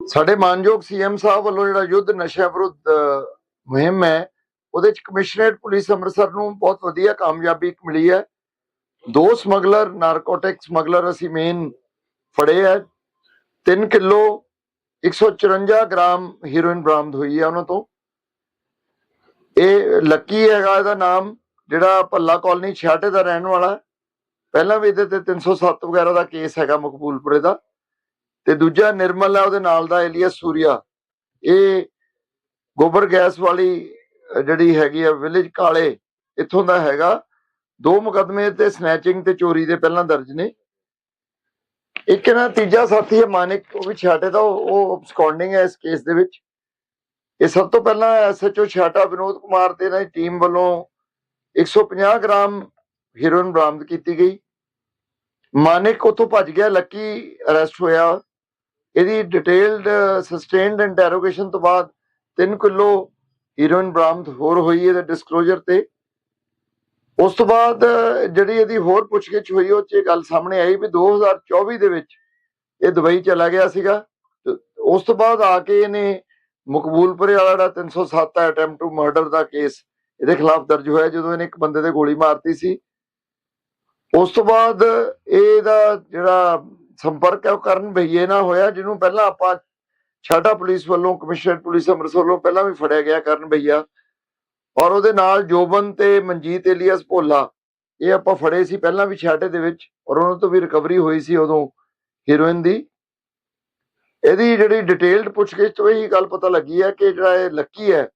ਸਾਡੇ ਮਾਨਯੋਗ ਸੀਐਮ ਸਾਹਿਬ ਵੱਲੋਂ ਜਿਹੜਾ ਯੁੱਧ ਨਸ਼ਾ ਵਿਰੁੱਧ ਅਹ, ਮੁਹਿੰਮ ਹੈ ਉਹਦੇ ਚ ਕਮਿਸ਼ਨਰੇਟ ਪੁਲਿਸ ਅੰਮ੍ਰਿਤਸਰ ਨੂੰ ਬਹੁਤ ਵਧੀਆ ਕਾਮਯਾਬੀ ਇੱਕ ਮਿਲੀ ਹੈ। ਦੋ ਸਮਗਲਰ, ਨਾਰਕੋਟਿਕ ਸਮਗਲਰ ਅਸੀਂ ਮੇਨ ਫੜੇ ਹੈ 3 ਕਿਲੋ 154 ਗ੍ਰਾਮ ਹੀਰੋਇਨ ਬਰਾਮਦ ਹੋਈ ਹੈ ਉਹਨਾਂ ਤੋਂ। ਇਹ ਲੱਕੀ ਹੈਗਾ ਇਹਦਾ ਨਾਮ, ਜਿਹੜਾ ਭੱਲਾ ਕਾਲਨੀ ਛਾਟੇ ਦਾ ਰਹਿਣ ਵਾਲਾ। ਪਹਿਲਾਂ ਵੀ ਇਹਦੇ ਤੇ 307 ਵਗੈਰਾ ਦਾ ਕੇਸ ਹੈਗਾ ਮਕਬੂਲਪੁਰੇ ਦਾ। ਤੇ ਦੂਜਾ ਨਿਰਮਲ ਹੈ ਉਹਦੇ ਨਾਲ ਦਾ ਏਲੀਅਸ ਸੂਰੀਆ। ਇਹ ਗੋਬਰ ਗੈਸ ਵਾਲੀ ਜਿਹੜੀ ਹੈਗੀ ਆ ਵਿਲੇਜ ਕਾਲੇ, ਇੱਥੋਂ ਦਾ ਹੈਗਾ। ਦੋ ਮੁਕਦਮੇ ਤੇ ਸਨੈਚਿੰਗ ਤੇ ਚੋਰੀ ਦੇ ਪਹਿਲਾਂ ਦਰਜ ਨੇ। ਇੱਕ ਨਾ ਤੀਜਾ ਸਾਥੀ ਹੈ ਮਾਨਿਕ, ਉਹ ਵੀ ਛਾਟੇ ਦਾ ਉਹ- ਉਹ ਹੈ ਇਸ ਕੇਸ ਦੇ ਵਿੱਚ। ਇਹ ਸਭ ਤੋਂ ਪਹਿਲਾਂ ਐਸਐਚਓ ਛਾਟਾ ਵਿਨੋਦ ਕੁਮਾਰ ਤੇ ਇਹਨਾਂ ਦੀ ਟੀਮ ਵੱਲੋਂ 150 ਗ੍ਰਾਮ ਹੀਰੋਇਨ ਬਰਾਮਦ ਕੀਤੀ ਗਈ। ਮਾਨਿਕ ਉੱਥੋਂ ਭੱਜ ਗਿਆ ਲੱਕੀ ਅਰੈਸਟ ਹੋਇਆ। ਇਹਦੀ ਡਿਟੇਲਡ ਸਸਟੇਨਡ ਇੰਟਰੋਗੇਸ਼ਨ ਤੋਂ ਬਾਅਦ 3 ਕਿਲੋ ਹੀਰੋਇਨ ਬਰਾਮਦ ਹੋਰ ਹੋਈ ਇਹਦੇ ਡਿਸਕਲੋਜ਼ਰ ਤੇ। ਉਸ ਤੋਂ ਬਾਅਦ, ਜਿਹੜੀ ਇਹਦੀ ਹੋਰ ਪੁੱਛਗਿੱਛ ਹੋਈ, ਉਹ 'ਚ ਇਹ ਗੱਲ ਸਾਹਮਣੇ ਆਈ ਵੀ 2024 ਦੇ ਵਿੱਚ ਇਹ ਦੁਬਈ ਚਲਾ ਗਿਆ ਸੀਗਾ ਉਸ ਤੋਂ ਬਾਅਦ ਆ ਕੇ ਇਹਨੇ ਮਕਬੂਲਪੁਰੇ ਵਾਲਾ ਜਿਹੜਾ 307 ਹੈ ਅਟੈਂਪਟ ਟੂ ਮਰਡਰ ਦਾ ਕੇਸ ਇਹਦੇ ਖਿਲਾਫ ਦਰਜ ਹੋਇਆ ਜਦੋਂ ਇਹਨੇ ਇੱਕ ਬੰਦੇ ਤੇ ਗੋਲੀ ਮਾਰਤੀ ਸੀ। ਉਸ ਤੋਂ ਬਾਅਦ ਇਹਦਾ ਜਿਹੜਾ ਸੰਪਰਕ ਹੈ, ਉਹ ਕਰਨ ਭਈਏ ਨਾਲ ਹੋਇਆ, ਜਿਹਨੂੰ ਪਹਿਲਾਂ ਆਪਾਂ ਛਾਟਾ ਪੁਲਿਸ ਵੱਲੋਂ, ਕਮਿਸ਼ਨਰ ਪੁਲਿਸ ਅੰਮ੍ਰਿਤਸਰ ਵੱਲੋਂ ਪਹਿਲਾਂ ਵੀ ਫੜਿਆ ਗਿਆ ਕਰਨ ਭਈਆ ਔਰ ਉਹਦੇ ਨਾਲ ਜੋਬਨ ਤੇ ਮਨਜੀਤ ਏਲੀਅਸ ਭੋਲਾ, ਇਹ ਆਪਾਂ ਫੜੇ ਸੀ ਪਹਿਲਾਂ ਵੀ ਛਾਟੇ ਦੇ ਵਿੱਚ, ਔਰ ਉਹਨਾਂ ਤੋਂ ਵੀ ਰਿਕਵਰੀ ਹੋਈ ਸੀ ਉਦੋਂ ਹੀਰੋਇਨ ਦੀ। ਇਹਦੀ ਜਿਹੜੀ ਡਿਟੇਲਡ ਪੁੱਛਗਿੱਛ ਤੋਂ ਇਹੀ ਗੱਲ ਪਤਾ ਲੱਗੀ ਹੈ ਕਿ ਜਿਹੜਾ ਇਹ ਲੱਕੀ ਹੈ,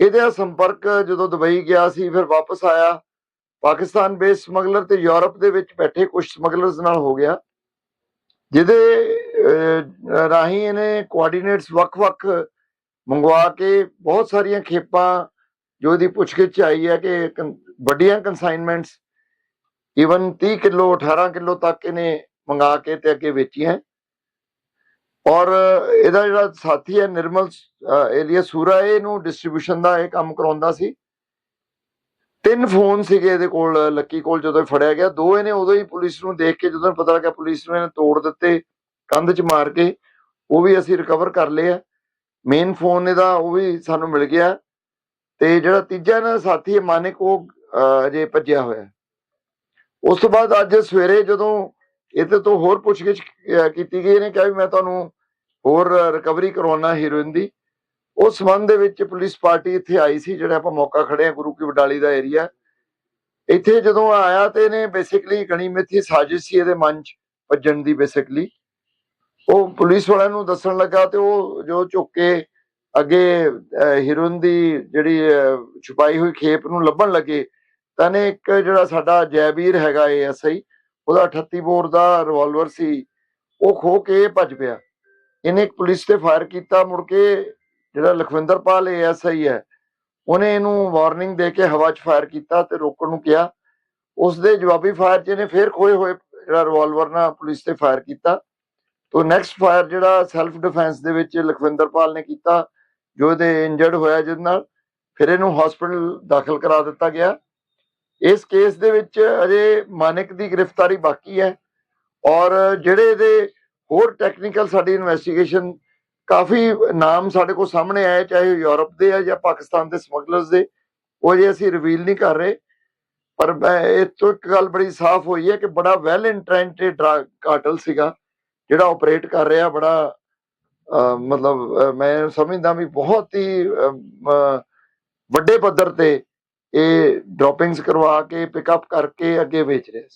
ਇਹਦਾ ਸੰਪਰਕ ਜਦੋਂ ਦੁਬਈ ਗਿਆ ਸੀ, ਫਿਰ ਵਾਪਸ ਆਇਆ, ਪਾਕਿਸਤਾਨ ਬੇਸ ਸਮਗਲਰ ਤੇ ਯੂਰਪ ਦੇ ਵਿੱਚ ਬੈਠੇ ਕੁਝ ਸਮਗਲਰਸ ਨਾਲ ਹੋ ਗਿਆ, ਜਿਹਦੇ ਰਾਹੀਂ ਇਹਨੇ ਕੋਆਰਡੀਨੇਟਸ ਵੱਖ-ਵੱਖ ਮੰਗਵਾ ਕੇ ਬਹੁਤ ਸਾਰੀਆਂ ਖੇਪਾਂ ਜੋ ਇਹਦੀ ਪੁੱਛਗਿੱਛ ਆਈ ਹੈ ਕਿ ਵੱਡੀਆਂ ਕਨਸਾਈਨਮੈਂਟਸ ਈਵਨ 30 ਕਿਲੋ 18 ਕਿਲੋ ਤੱਕ ਇਹਨੇ ਮੰਗਾ ਕੇ ਤੇ ਅੱਗੇ ਵੇਚੀਆਂ। ਔਰ ਇਹਦਾ ਜਿਹੜਾ ਸਾਥੀ ਹੈ ਨਿਰਮਲ ਏਲੀਆ ਸੂਰਾ, ਇਹ ਇਹਨੂੰ ਡਿਸਟ੍ਰੀਬਿਊਸ਼ਨ ਦਾ ਇਹ ਕੰਮ ਕਰਾਉਂਦਾ ਸੀ। ਤਿੰਨ ਫੋਨ ਸੀਗੇ ਇਹਦੇ ਕੋਲ, ਲੱਕੀ ਕੋਲ ਜਦੋਂ ਫੜਿਆ ਗਿਆ। ਦੋ ਇਹਨੇ ਉਦੋਂ ਹੀ ਪੁਲਿਸ ਨੂੰ ਦੇਖ ਕੇ, ਜਦੋਂ ਪਤਾ ਲੱਗਾ ਪੁਲਿਸ ਨੂੰ ਇਹਨੇ ਤੋੜ ਦਿੱਤੇ, ਕੰਧ 'ਚ ਮਾਰ ਕੇ, ਉਹ ਵੀ ਅਸੀਂ ਰਿਕਵਰ ਕਰ ਲਏ ਆ। ਮੇਨ ਫੋਨ ਇਹਦਾ, ਉਹ ਵੀ ਸਾਨੂੰ ਮਿਲ ਗਿਆ। ਤੇ ਜਿਹੜਾ ਤੀਜਾ ਨਾ ਸਾਥੀ ਹੈ ਮਾਨਿਕ, ਉਹ ਅਜੇ ਭੱਜਿਆ ਹੋਇਆ ਉਸ ਤੋਂ ਬਾਅਦ ਅੱਜ ਸਵੇਰੇ ਜਦੋਂ ਇਹਦੇ ਤੋਂ ਹੋਰ ਪੁੱਛਗਿੱਛ ਕੀਤੀ ਗਈ, ਇਹਨੇ ਕਿਹਾ ਵੀ ਮੈਂ ਤੁਹਾਨੂੰ ਹੋਰ ਰਿਕਵਰੀ ਕਰਵਾਉਣਾ ਹੀਰੋਇਨ ਦੀ। ਉਸ ਸੰਬੰਧ ਦੇ ਵਿੱਚ ਪੁਲਿਸ ਪਾਰਟੀ ਇੱਥੇ ਆਈ ਸੀ, ਜਿਹੜਾ ਆਪਾਂ ਮੌਕਾ ਖੜੇ ਆ ਗੁਰੂ ਕੀ ਵਡਾਲੀ ਦਾ ਏਰੀਆ ਇੱਥੇ ਜਦੋਂ ਆਇਆ ਤੇ ਇਹਨੇ ਬੇਸਿਕਲੀ ਗਣੀ ਮਿੱਥੀ ਸਾਜ਼ਿਸ਼ ਸੀ ਇਹਦੇ ਮਨ ਚ ਭੱਜਣ ਦੀ ਬੇਸਿਕਲੀ ਉਹ ਪੁਲਿਸ ਵਾਲਿਆਂ ਨੂੰ ਦੱਸਣ ਲੱਗਾ ਤੇ ਉਹ ਜੋ ਝੁੱਕ ਕੇ ਅੱਗੇ ਹੀਰੋਇਨ ਦੀ ਜਿਹੜੀ ਛੁਪਾਈ ਹੋਈ ਖੇਪ ਨੂੰ ਲੱਭਣ ਲੱਗੇ, ਤਾਂ ਨੇ ਇੱਕ ਜਿਹੜਾ ਸਾਡਾ ਜੈਵੀਰ ਹੈਗਾ ਐਸਆਈ ਉਹਦਾ 38 ਬੋਰ ਦਾ ਰਿਵਾਲਵਰ ਸੀ, ਉਹ ਖੋ ਕੇ ਭੱਜ ਪਿਆ। ਇਹਨੇ ਇੱਕ ਪੁਲਿਸ ਤੇ ਫਾਇਰ ਕੀਤਾ, ਮੁੜ ਕੇ ਜਿਹੜਾ ਲਖਵਿੰਦਰਪਾਲ ਐਸਆਈ ਹੈ, ਉਹਨੇ ਇਹਨੂੰ ਵਾਰਨਿੰਗ ਦੇ ਕੇ ਹਵਾ 'ਚ ਫਾਇਰ ਕੀਤਾ ਤੇ ਰੋਕਣ ਨੂੰ ਕਿਹਾ। ਉਸ ਦੇ ਜਵਾਬੀ ਫਾਇਰ 'ਚ ਇਹਨੇ ਫੇਰ ਖੋਏ ਹੋਏ ਜਿਹੜਾ ਰਿਵਾਲਵਰ ਨਾਲ ਪੁਲਿਸ ਤੇ ਫਾਇਰ ਕੀਤਾ। ਤੋਂ ਨੈਕਸਟ ਫਾਇਰ ਜਿਹੜਾ ਸੈਲਫ ਡਿਫੈਂਸ ਦੇ ਵਿੱਚ ਲਖਵਿੰਦਰਪਾਲ ਨੇ ਕੀਤਾ ਜੋ ਇਹਦੇ ਇੰਜਰਡ ਹੋਇਆ ਜਿਹਦੇ ਨਾਲ, ਫਿਰ ਇਹਨੂੰ ਹਸਪੀਟਲ ਦਾਖਲ ਕਰਾ ਦਿੱਤਾ ਗਿਆ। ਇਸ ਕੇਸ ਦੇ ਵਿੱਚ ਅਜੇ ਮਾਨਿਕ ਦੀ ਗ੍ਰਿਫਤਾਰੀ ਬਾਕੀ ਹੈ ਔਰ ਜਿਹੜੇ ਇਹਦੇ ਹੋਰ ਟੈਕਨੀਕਲ ਸਾਡੀ ਇਨਵੈਸਟੀਗੇਸ਼ਨ ਕਾਫੀ ਨਾਮ ਸਾਡੇ ਕੋਲ ਸਾਹਮਣੇ ਆਏ, ਚਾਹੇ ਉਹ ਯੂਰਪ ਦੇ ਆ ਜਾਂ ਪਾਕਿਸਤਾਨ ਦੇ ਸਮਗਲਰਸ ਦੇ, ਉਹ ਜੇ ਅਸੀਂ ਰਿਵੀਲ ਨਹੀਂ ਕਰ ਰਹੇ। ਪਰ ਮੈਂ ਇਹ ਤੋਂ ਇੱਕ ਗੱਲ ਬੜੀ ਸਾਫ਼ ਹੋਈ ਹੈ ਕਿ ਬੜਾ ਵੈਲ ਇੰਟ੍ਰੈਂਟਡ ਡਰਗ ਕਾਰਟਲ ਸੀਗਾ, ਜਿਹੜਾ ਆਪਰੇਟ ਕਰ ਰਿਹਾ, ਬੜਾ ਮਤਲਬ ਮੈਂ ਸਮਝਦਾ ਵੀ ਬਹੁਤ ਹੀ ਵੱਡੇ ਪੱਧਰ ਤੇ ਇਹ ਡ੍ਰੌਪਿੰਗਸ ਕਰਵਾ ਕੇ ਪਿਕਅਪ ਕਰਕੇ ਅੱਗੇ ਵੇਚ ਰਿਹਾ ਸੀ।